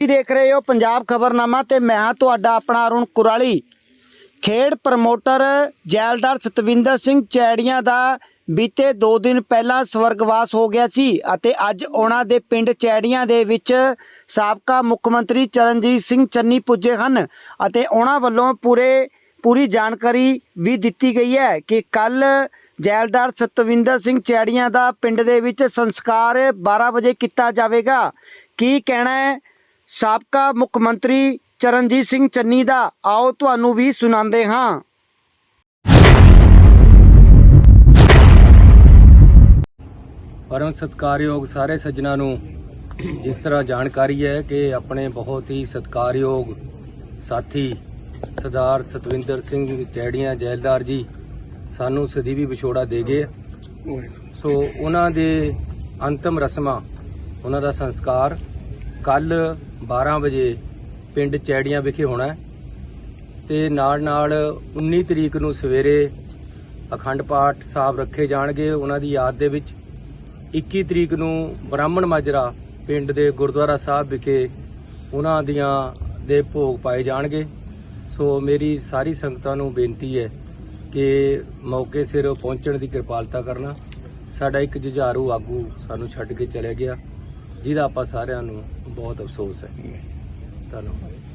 ਤੁਸੀਂ ਦੇਖ ਰਹੇ ਹੋ ਪੰਜਾਬ ਖਬਰਨਾਮਾ ਤੇ ਮੈਂ ਹਾਂ ਤੁਹਾਡਾ ਆਪਣਾ ਅਰੁਣ ਕੁਰਾਲੀ। ਖੇਡ ਪ੍ਰਮੋਟਰ ਜੈਲਦਾਰ ਸਤਵਿੰਦਰ ਸਿੰਘ ਚੈੜੀਆਂ ਦਾ ਬੀਤੇ 2 ਦਿਨ ਪਹਿਲਾਂ ਸਵਰਗਵਾਸ ਹੋ ਗਿਆ ਸੀ ਅਤੇ ਅੱਜ ਉਹਨਾਂ ਦੇ ਪਿੰਡ ਚੈੜੀਆਂ ਦੇ ਵਿੱਚ ਸਾਬਕਾ ਮੁੱਖ ਮੰਤਰੀ ਚਰਨਜੀਤ ਸਿੰਘ ਚੰਨੀ ਪੁੱਜੇ ਹਨ ਅਤੇ ਉਹਨਾਂ ਵੱਲੋਂ ਪੂਰੇ, ਪੂਰੀ ਜਾਣਕਾਰੀ ਵੀ ਦਿੱਤੀ ਗਈ ਹੈ ਕਿ ਕੱਲ ਜੈਲਦਾਰ ਸਤਵਿੰਦਰ ਸਿੰਘ ਚੈੜੀਆਂ ਦਾ ਪਿੰਡ ਦੇ ਵਿੱਚ ਸੰਸਕਾਰ 12 ਵਜੇ ਕੀਤਾ ਜਾਵੇਗਾ। ਕੀ ਕਹਿਣਾ ਹੈ? ਸਾਬਕਾ ਮੁੱਖ ਮੰਤਰੀ ਚਰਨਜੀਤ ਸਿੰਘ ਚੰਨੀ ਦਾ ਆਓ ਤੁਹਾਨੂੰ ਵੀ ਸੁਣਾਉਂਦੇ ਹਾਂ। ਪਰਮ ਸਤਿਕਾਰਯੋਗ ਸਾਰੇ ਸੱਜਣਾ ਨੂੰ ਜਿਸ ਤਰ੍ਹਾਂ ਜਾਣਕਾਰੀ ਹੈ ਕਿ ਆਪਣੇ ਬਹੁਤ ਹੀ ਸਤਿਕਾਰਯੋਗ ਸਾਥੀ ਸਰਦਾਰ ਸਤਵਿੰਦਰ ਸਿੰਘ ਚੈੜੀਆਂ ਜੈਲਦਾਰ ਜੀ ਸਾਨੂੰ ਸਦੀਵੀ ਵਿਛੋੜਾ ਦੇ ਗਏ ਸੋ ਉਹਨਾਂ ਦੇ ਅੰਤਮ ਰਸਮਾਂ ਉਹਨਾਂ ਦਾ ਸੰਸਕਾਰ ਕੱਲ 12 ਵਜੇ ਪਿੰਡ ਚੈੜੀਆਂ ਵਿਖੇ ਹੋਣਾ ਹੈ ਤੇ ਨਾਲ ਨਾਲ 19 ਤਰੀਕ ਨੂੰ ਸਵੇਰੇ ਅਖੰਡ ਪਾਠ ਸਾਹਿਬ ਰੱਖੇ ਜਾਣਗੇ। ਉਹਨਾਂ ਦੀ ਯਾਦ ਦੇ ਵਿੱਚ 21 ਤਰੀਕ ਨੂੰ ਬ੍ਰਾਹਮਣ ਮਾਜਰਾ ਪਿੰਡ ਦੇ ਗੁਰਦੁਆਰਾ ਸਾਹਿਬ ਵਿਖੇ ਉਹਨਾਂ ਦੀਆਂ ਦੇ ਭੋਗ ਪਾਏ ਜਾਣਗੇ। ਸੋ ਮੇਰੀ ਸਾਰੀ ਸੰਗਤਾਂ ਨੂੰ ਬੇਨਤੀ ਹੈ ਕਿ ਮੌਕੇ ਸਿਰ ਪਹੁੰਚਣ ਦੀ ਕਿਰਪਾਲਤਾ ਕਰਨਾ। ਸਾਡਾ ਇੱਕ ਜੁਝਾਰੂ ਆਗੂ ਸਾਨੂੰ ਛੱਡ ਕੇ ਚਲੇ ਗਿਆ। ਜਿਹਦਾ ਆਪਾਂ ਸਾਰਿਆਂ ਨੂੰ ਬਹੁਤ ਅਫਸੋਸ ਹੈ। ਧੰਨਵਾਦ।